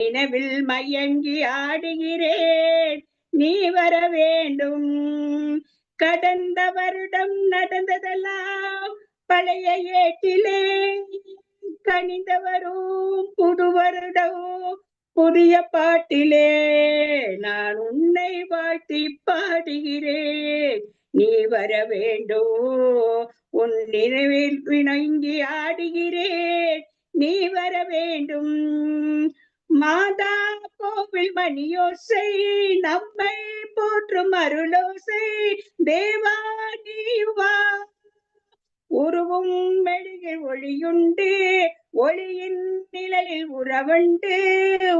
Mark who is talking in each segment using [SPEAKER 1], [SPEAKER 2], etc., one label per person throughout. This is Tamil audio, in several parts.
[SPEAKER 1] நினைவில் மயங்கி ஆடுகிறேன். நீ வர வேண்டும். கடந்த வருடம் நடந்ததெல்லாம் பழைய ஏட்டிலே கனிந்த வரும் புது வருடம் புதிய பாட்டிலே. நான் உன்னை வாழ்த்தி பாடுகிறேன். நீ வர வேண்டும். உன் நினைவில் வினங்கி ஆடுகிறேன். நீ வர வேண்டும். மாதா கோவில் மணியோசை நம்மை போற்றும் அருளோசை தேவா நீவா. உருவும் மெழுகில் ஒளியுண்டு ஒளியின் நிழலில் உறவுண்டு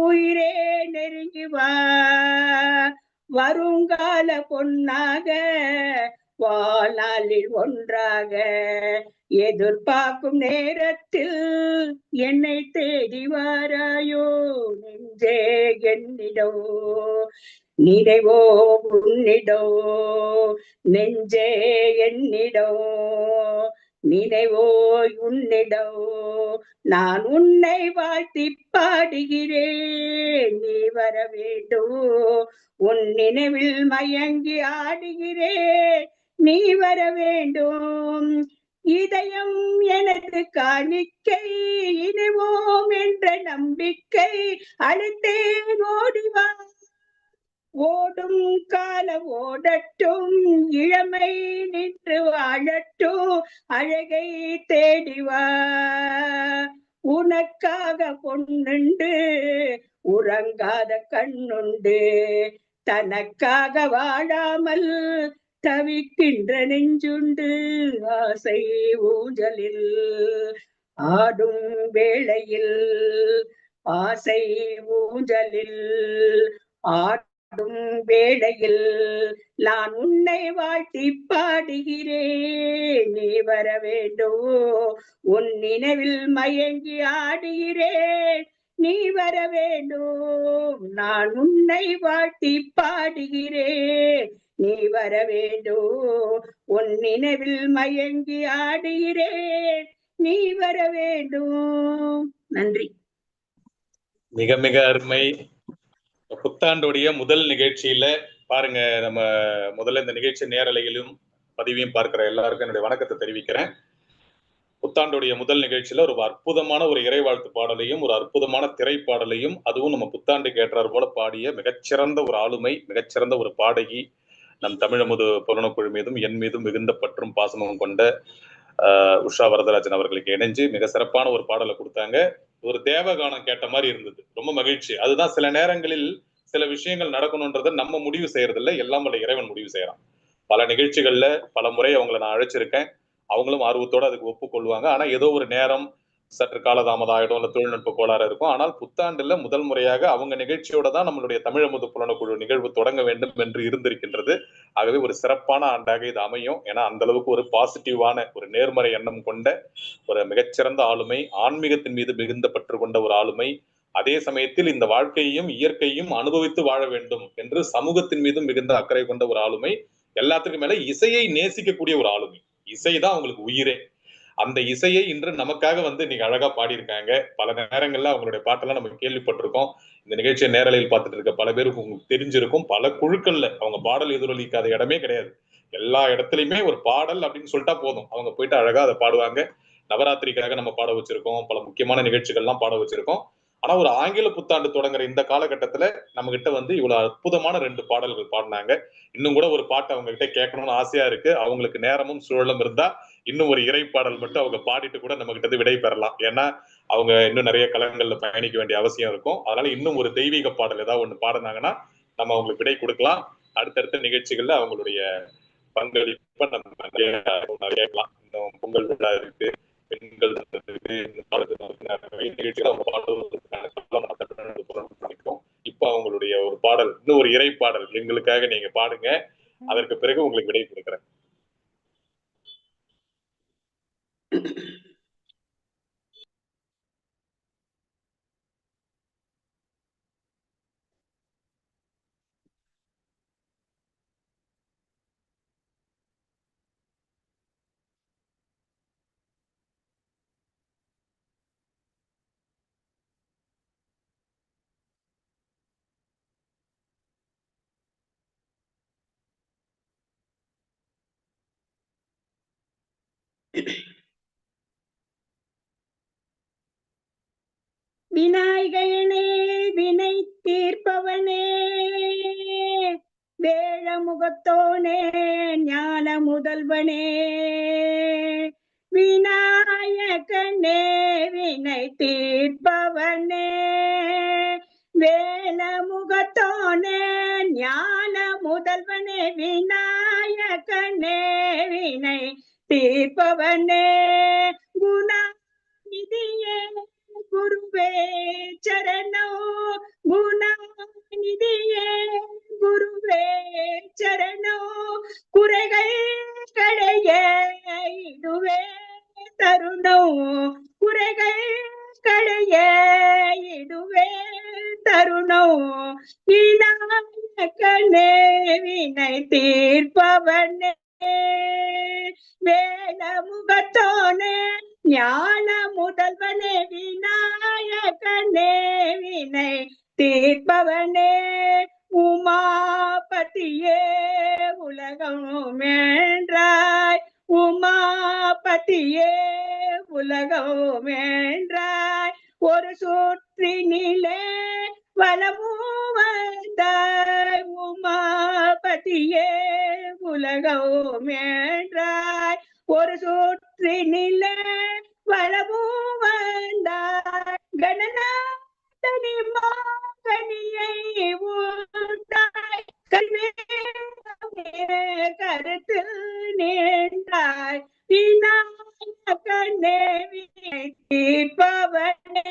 [SPEAKER 1] உயிரே நெருங்கி வா வருங்கால பொன்னாக வாழ்நாளில் ஒன்றாக எதிர்பார்க்கும் நேரத்தில் என்னை தேடி வாராயோ நெஞ்சே என்னிடோ? நினைவோ உன்னிடோ? நெஞ்சே என்னிடோ? நினைவோ உன்னிடோ? நான் உன்னை வாழ்த்தி பாடுகிறேன் நீ வர வேண்டும். உன் நினைவில் மயங்கி ஆடுகிறேன் நீ வர வேண்டும். இதயம் எனது காணிக்கை இனிவோம் என்ற நம்பிக்கை அழுத்தே ஓடிவா ஓடும் கால ஓடட்டும் இளமை நின்று வாழட்டும் அழகை தேடிவா உனக்காக பொண்ணுண்டு உறங்காத கண்ணுண்டு தனக்காக வாழாமல் தவிக்கின்ற நெஞ்சுண்டு ஆசை ஊஞ்சலில் ஆடும் வேளையில். ஆசை ஊஞ்சலில் ஆடும் வேளையில் நான் உன்னை வாழ்த்தி பாடுகிறேன். நீ வர வேண்டும் உன் நினைவில் மயங்கி ஆடுகிறேன். நீ வர வேண்டும் நான் உன்னை வாழ்த்தி பாடுகிறேன். நீ வர வேண்டோ. உன் நினைவில் மயங்கி ஆடுகிறேன். நீ வர வேண்டும் நன்றி.
[SPEAKER 2] மிக மிக அருமை. புத்தாண்டுடைய முதல் நிகழ்ச்சியில பாருங்க நம்ம முதல்ல இந்த நிகழ்ச்சி நேரலையிலும் பதிவையும் பார்க்கிற எல்லாருக்கும் என்னுடைய வணக்கத்தை தெரிவிக்கிறேன். புத்தாண்டுடைய முதல் நிகழ்ச்சியில ஒரு அற்புதமான ஒரு இறைவாழ்த்து பாடலையும் ஒரு அற்புதமான திரைப்பாடலையும் அதுவும் நம்ம புத்தாண்டுக்கு ஏற்றார் போல பாடிய மிகச்சிறந்த ஒரு ஆளுமை மிகச்சிறந்த ஒரு பாடகி நம் தமிழமுது புலனக்குழு மீதும் என் மீதும் மிகுந்த பற்றும் பாசமும் கொண்ட ஆஹ் உஷா வரதராஜன் அவர்களுக்கு இணைஞ்சு மிக சிறப்பான ஒரு பாடலை கொடுத்தாங்க. ஒரு தேவகானம் கேட்ட மாதிரி இருந்தது. ரொம்ப மகிழ்ச்சி. அதுதான் சில நேரங்களில் சில விஷயங்கள் நடக்கணுன்றதை நம்ம முடிவு செய்யறதில்ல. எல்லாம் வல்ல இறைவன் முடிவு செய்யறான். பல நிகழ்ச்சிகள்ல பல முறை அவங்கள நான் அழைச்சிருக்கேன். அவங்களும் ஆர்வத்தோட அதுக்கு ஒப்புக்கொள்வாங்க. ஆனா ஏதோ ஒரு நேரம் சற்று காலதாமதம் ஆயிடும் இல்லை தொழில்நுட்ப கோளாறு இருக்கும். ஆனால் புத்தாண்டுல முதல் முறையாக அவங்க நிகழ்ச்சியோட தான் நம்மளுடைய தமிழமுது புலனக்குழு நிகழ்வு தொடங்க வேண்டும் என்று இருந்திருக்கின்றது. ஆகவே ஒரு சிறப்பான ஆண்டாக இது அமையும். ஏன்னா அந்த அளவுக்கு ஒரு பாசிட்டிவான ஒரு நேர்மறை எண்ணம் கொண்ட ஒரு மிகச்சிறந்த ஆளுமை ஆன்மீகத்தின் மீது மிகுந்த பற்று கொண்ட ஒரு ஆளுமை அதே சமயத்தில் இந்த வாழ்க்கையையும் இயற்கையும் அனுபவித்து வாழ வேண்டும் என்று சமூகத்தின் மீதும் மிகுந்த அக்கறை கொண்ட ஒரு ஆளுமை எல்லாத்துக்கும் மேல இசையை நேசிக்கக்கூடிய ஒரு ஆளுமை. இசை தான் அவங்களுக்கு உயிரே. அந்த இசையை இன்று நமக்காக வந்து நீங்க அழகா பாடியிருக்காங்க. பல நேரங்கள்ல அவங்களுடைய பாட்டெல்லாம் நம்ம கேள்விப்பட்டிருக்கோம். இந்த நிகழ்ச்சியை நேரலையில் பார்த்துட்டு இருக்க பல பேருக்கு உங்களுக்கு தெரிஞ்சிருக்கும். பல குழுக்கள்ல அவங்க பாடல் எதிரொலிக்காத இடமே கிடையாது. எல்லா இடத்துலயுமே ஒரு பாடல் அப்படின்னு சொல்லிட்டா போதும். அவங்க போயிட்டு அழகா அதை பாடுவாங்க. நவராத்திரிக்காக நம்ம பாட வச்சிருக்கோம். பல முக்கியமான நிகழ்ச்சிகள்லாம் பாட வச்சிருக்கோம். ஆனா ஒரு ஆங்கில புத்தாண்டு தொடங்குற இந்த காலகட்டத்துல நம்ம கிட்ட வந்து இவ்வளவு அற்புதமான ரெண்டு பாடல்கள் பாடினாங்க. இன்னும் கூட ஒரு பாட்டு அவங்க கிட்ட கேட்கணும்னு ஆசையா இருக்கு. அவங்களுக்கு நேரமும் சூழலும் இருந்தா இன்னும் ஒரு இறை பாடல் மட்டும் அவங்க பாடிட்டு கூட நம்ம கிட்ட விடை பெறலாம். ஏன்னா அவங்க இன்னும் நிறைய கலங்கள்ல பயணிக்க வேண்டிய அவசியம் இருக்கும். அதனால இன்னும் ஒரு தெய்வீக பாடல் ஏதாவது ஒண்ணு பாடினாங்கன்னா நம்ம அவங்களுக்கு விடை கொடுக்கலாம். அடுத்தடுத்த நிகழ்ச்சிகள்ல அவங்களுடைய பங்களிப்பை நம்ம நிறைய இன்னும் பொங்கல் விழா இருக்கு பெண்கள் நிகழ்ச்சிகள் அவங்க பாடுவதற்கான இப்ப அவங்களுடைய ஒரு பாடல் இன்னும் ஒரு இறை பாடல் எங்களுக்காக நீங்க பாடுங்க. அதற்கு பிறகு உங்களுக்கு விடை கொடுக்குறேன்.
[SPEAKER 1] விநாயகனே வினை தீர்ப்பவனே வேழமுகத்தோனே ஞான முதல்வனே விநாயகனே வினை தீர்ப்பவனே வேலமுகத்தோனே ஞான முதல்வனே விநாயகனே வினை தீர்ப்பவனே குணாநிதியே குருவே சரணோ குணாநிதியே குருவே சரணோ குறைகள் களைய இதுவே தருணம் குறைகள் களைய இதுவே தருணம் விநாயகனே வினை தீர்ப்பவனே. வேலமுகத்தோனே ஞான முதல்வனே விநாயகனே வினை தீர்ப்பவனே உமாபதியே உலகம் என்றாய் உமாபதியே உலகம் என்றாய் ஒரு சுற்றினிலே வளமும் வந்தாய் உமா உலகம் வேண்டாய் ஒரு சுற்றினிலே வளமும் வந்தாய். கணநாதனி மாகனியை ஊட்டாய் கல்வே கருத்து நீண்டாய். விநாயகனே வினை தீர்ப்பவனே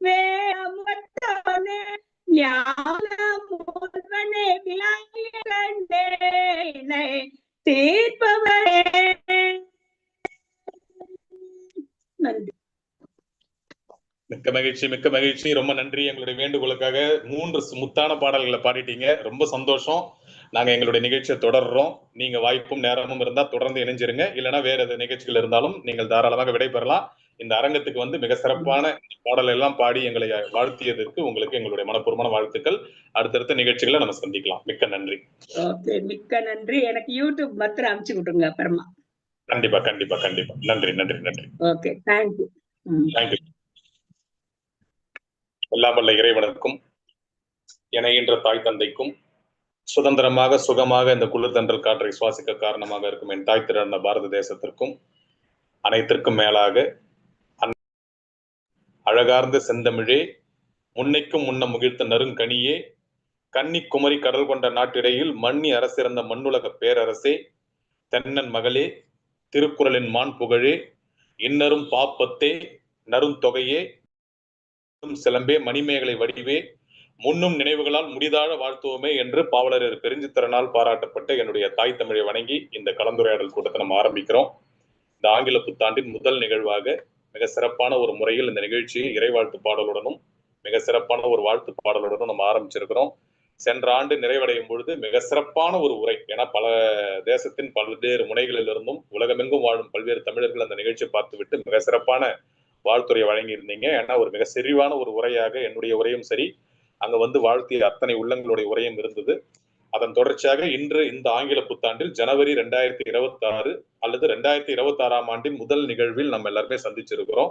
[SPEAKER 1] வேமத்தோனே ஞான கண்டேனை தீர்ப்பவரே நன்றி
[SPEAKER 2] மிக்க மகிழ்ச்சி மிக்க மகிழ்ச்சி. ரொம்ப நன்றி எங்களுடைய வேண்டுகோளுக்காக மூன்று முத்தான பாடல்களை பாடிட்டீங்க. ரொம்ப சந்தோஷம். நாங்க எங்களுடைய நிகழ்ச்சியை தொடர்றோம். நீங்க வாய்ப்பும் நேரமும் இருந்தா தொடர்ந்து இணைஞ்சிருங்க. இல்லைன்னா வேற எது நிகழ்ச்சிகள் இருந்தாலும் நீங்கள் தாராளமாக விடைபெறலாம். இந்த அரங்கத்துக்கு வந்து மிக சிறப்பான பாடல் எல்லாம் பாடி எங்களை வாழ்த்தியதற்கு உங்களுக்கு எங்களுடைய மனப்பூர்வமான வாழ்த்துக்கள். அடுத்தடுத்த நிகழ்ச்சிகளை நம்ம சந்திக்கலாம். மிக்க நன்றி.
[SPEAKER 1] மிக்க நன்றி. எனக்கு யூடியூப் மாத்திரம் அனுப்பிச்சு விட்டுருங்க அப்புறமா.
[SPEAKER 2] கண்டிப்பா கண்டிப்பா கண்டிப்பா. நன்றி நன்றி நன்றி.
[SPEAKER 1] ஓகே தேங்க்யூ
[SPEAKER 2] தேங்க்யூ எல்லாம் வல்ல இறைவனுக்கும் இணைகின்ற தாய் தந்தைக்கும் சுதந்திரமாக சுகமாக இந்த குளிர் தன்றல் காற்றை சுவாசிக்க காரணமாக இருக்கும் என் தாய் திறந்த பாரத தேசத்திற்கும் அனைத்திற்கும் மேலாக அழகார்ந்த செந்தமிழே முன்னைக்கும் முன்ன முகிழ்த்த நறுங்கனியே கன்னி குமரி கடல் கொண்ட நாட்டிடையில் மன்னி அரசிறந்த மண்ணுலக பேரரசே தென்னன் மகளே திருக்குறளின் மான் புகழே இன்னரும் பாப்பத்தே நருந்தொகையே சிலம்பே மணிமேகலை வடிவே முன்னும் நினைவுகளால் முடிதாழ வாழ்த்துவோமே என்று பாவலர் பெருஞ்சித்திரனால் பாராட்டப்பட்ட என்னுடைய தாய் தமிழை வணங்கி இந்த கலந்துரையாடல் கூட்டத்தை நம்ம ஆரம்பிக்கிறோம். இந்த ஆங்கில புத்தாண்டின் முதல் நிகழ்வாக மிக சிறப்பான ஒரு முறையில் இந்த நிகழ்ச்சியை இறைவாழ்த்து பாடலுடனும் மிக சிறப்பான ஒரு வாழ்த்து பாடலுடனும் நம்ம ஆரம்பிச்சிருக்கிறோம். சென்ற ஆண்டு நிறைவடையும் பொழுது மிக சிறப்பான ஒரு உரை. ஏன்னா பல தேசத்தின் பல்வேறு முனைகளிலிருந்தும் உலகமெங்கும் வாழும் பல்வேறு தமிழர்கள் அந்த நிகழ்ச்சியை பார்த்துவிட்டு மிக சிறப்பான வாழ்த்துறை வழங்கியிருந்தீங்க. ஏன்னா ஒரு மிக செறிவான ஒரு உரையாக என்னுடைய உரையும் சரி அங்க வந்து வாழ்த்திய அத்தனை உள்ளங்களுடைய உரையும் இருந்தது. அதன் தொடர்ச்சியாக இன்று இந்த ஆங்கில புத்தாண்டில் ஜனவரி ரெண்டாயிரத்தி இருபத்தி ஆறு அல்லது ரெண்டாயிரத்தி இருபத்தி ஆறாம் ஆண்டின் முதல் நிகழ்வில் நம்ம எல்லாருமே சந்திச்சிருக்கிறோம்.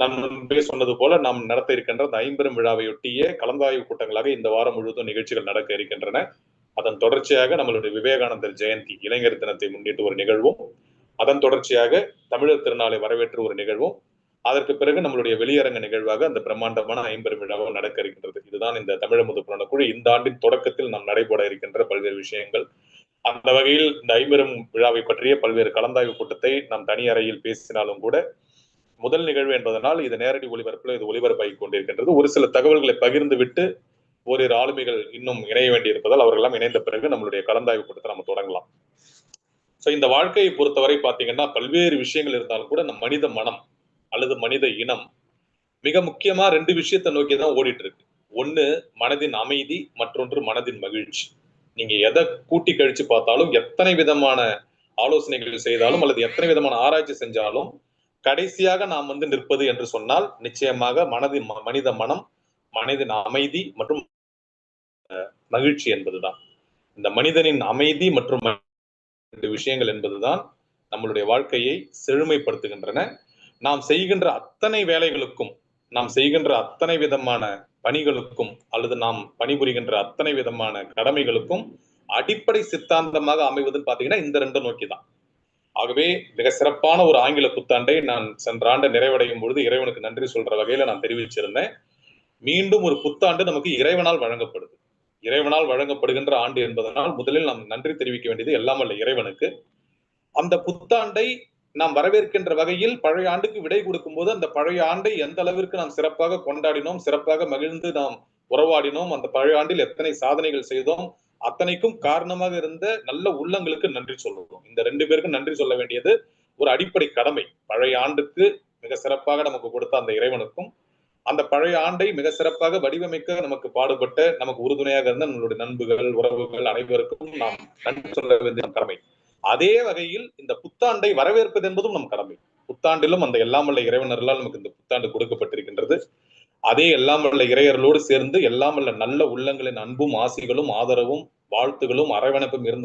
[SPEAKER 2] நான் முன்பே சொன்னது போல நாம் நடத்த இருக்கின்ற அந்த ஐம்பெரும் விழாவையொட்டியே கலந்தாய்வு கூட்டங்களாக இந்த வாரம் முழுவதும் நிகழ்ச்சிகள் நடக்க இருக்கின்றன. அதன் தொடர்ச்சியாக நம்மளுடைய விவேகானந்தர் ஜெயந்தி இளைஞர் தினத்தை முன்னிட்டு ஒரு நிகழ்வும் அதன் தொடர்ச்சியாக தமிழர் திருநாளை வரவேற்று ஒரு நிகழ்வும் அதற்கு பிறகு நம்மளுடைய வெளியரங்க நிகழ்வாக அந்த பிரம்மாண்டமான ஐம்பெரும் விழாவும் நடக்க இருக்கின்றது. இதுதான் இந்த தமிழமுது புராண குழு. இந்த ஆண்டின் தொடக்கத்தில் நாம் நடைபெற இருக்கின்ற பல்வேறு விஷயங்கள். அந்த வகையில் இந்த ஐம்பெரும் விழாவை பற்றிய பல்வேறு கலந்தாய்வு கூட்டத்தை நாம் தனி அறையில் பேசினாலும் கூட முதல் நிகழ்வு என்பதனால் இது நேரடி ஒளிபரப்பில் இது ஒளிபரப்பாகி கொண்டிருக்கின்றது. ஒரு சில தகவல்களை பகிர்ந்து விட்டு ஓரிரு ஆளுமைகள் இன்னும் இணைய வேண்டியிருப்பதால் அவர்களெல்லாம் இணைந்த பிறகு நம்மளுடைய கலந்தாய்வு கூட்டத்தை நம்ம தொடங்கலாம். சோ இந்த வாழ்க்கையை பொறுத்தவரை பார்த்தீங்கன்னா பல்வேறு விஷயங்கள் இருந்தாலும் கூட நம் மனித மனம் அல்லது மனித இனம் மிக முக்கியமா ரெண்டு விஷயத்தை நோக்கி தான் ஓடிட்டு இருக்கு ஒண்ணு மனதின் அமைதி மற்றொன்று மனதின் மகிழ்ச்சி. நீங்க எதை கூட்டி கழிச்சு பார்த்தாலும் எத்தனை விதமான ஆலோசனைகள் செய்தாலும் அல்லது எத்தனை விதமான ஆராய்ச்சி செஞ்சாலும் கடைசியாக நாம் வந்து நிற்பது என்று சொன்னால் நிச்சயமாக மனதின் ம- மனித மனம் மனிதன் அமைதி மற்றும் அஹ், மகிழ்ச்சி என்பதுதான். இந்த மனிதனின் அமைதி மற்றும் ரெண்டு விஷயங்கள் என்பதுதான் நம்மளுடைய வாழ்க்கையை செழுமைப்படுத்துகின்றன. நாம் செய்கின்ற அத்தனை வேலைகளுக்கும் நாம் செய்கின்ற அத்தனை விதமான பணிகளுக்கும் அல்லது நாம் பணிபுரிகின்ற அத்தனை விதமான கடமைகளுக்கும் அடிப்படை சித்தாந்தமாக அமைவதுன்னு பாத்தீங்கன்னா இந்த ரெண்டு நோக்கி தான் ஆகவே மிக சிறப்பான ஒரு ஆங்கில புத்தாண்டை நான் சென்ற ஆண்டு நிறைவடையும் பொழுது இறைவனுக்கு நன்றி சொல்ற வகையில நான் தெரிவிச்சிருந்தேன். மீண்டும் ஒரு புத்தாண்டு நமக்கு இறைவனால் வழங்கப்படுது. இறைவனால் வழங்கப்படுகின்ற ஆண்டு என்பதனால் முதலில் நாம் நன்றி தெரிவிக்க வேண்டியது எல்லாம் அல்ல இறைவனுக்கு. அந்த புத்தாண்டை நாம் வரவேற்கின்ற வகையில் பழைய ஆண்டுக்கு விடை கொடுக்கும் போது அந்த பழைய ஆண்டை எந்த அளவிற்கு நாம் சிறப்பாக கொண்டாடினோம் சிறப்பாக மகிழ்ந்து நாம் உறவாடினோம் அந்த பழைய ஆண்டில் எத்தனை சாதனைகள் செய்தோம் அத்தனைக்கும் காரணமாக இருந்த நல்ல உள்ளங்களுக்கு நன்றி சொல்லுவோம். இந்த ரெண்டு பேருக்கும் நன்றி சொல்ல வேண்டியது ஒரு அடிப்படை கடமை. பழைய ஆண்டுக்கு மிக சிறப்பாக நமக்கு கொடுத்த அந்த இறைவனுக்கும் அந்த பழைய ஆண்டை மிக சிறப்பாக வடிவமைக்க நமக்கு பாடுபட்ட நமக்கு உறுதுணையாக இருந்த நம்மளுடைய நண்புகள் உறவுகள் அனைவருக்கும் நாம் நன்றி சொல்ல வேண்டிய கடமை. அதே வகையில் இந்த புத்தாண்டை வரவேற்பது என்பதும் நம் கடமை. புத்தாண்டிலும் அந்த எல்லாம் வல்ல இறைவனர்களால் நமக்கு இந்த புத்தாண்டு கொடுக்கப்பட்டிருக்கின்றது. அதே எல்லாம் வல்ல இறையர்களோடு சேர்ந்து எல்லாம் வல்ல நல்ல உள்ளங்களின் அன்பும் ஆசிகளும் ஆதரவும் வாழ்த்துகளும் அரவணைப்பும் இருந்த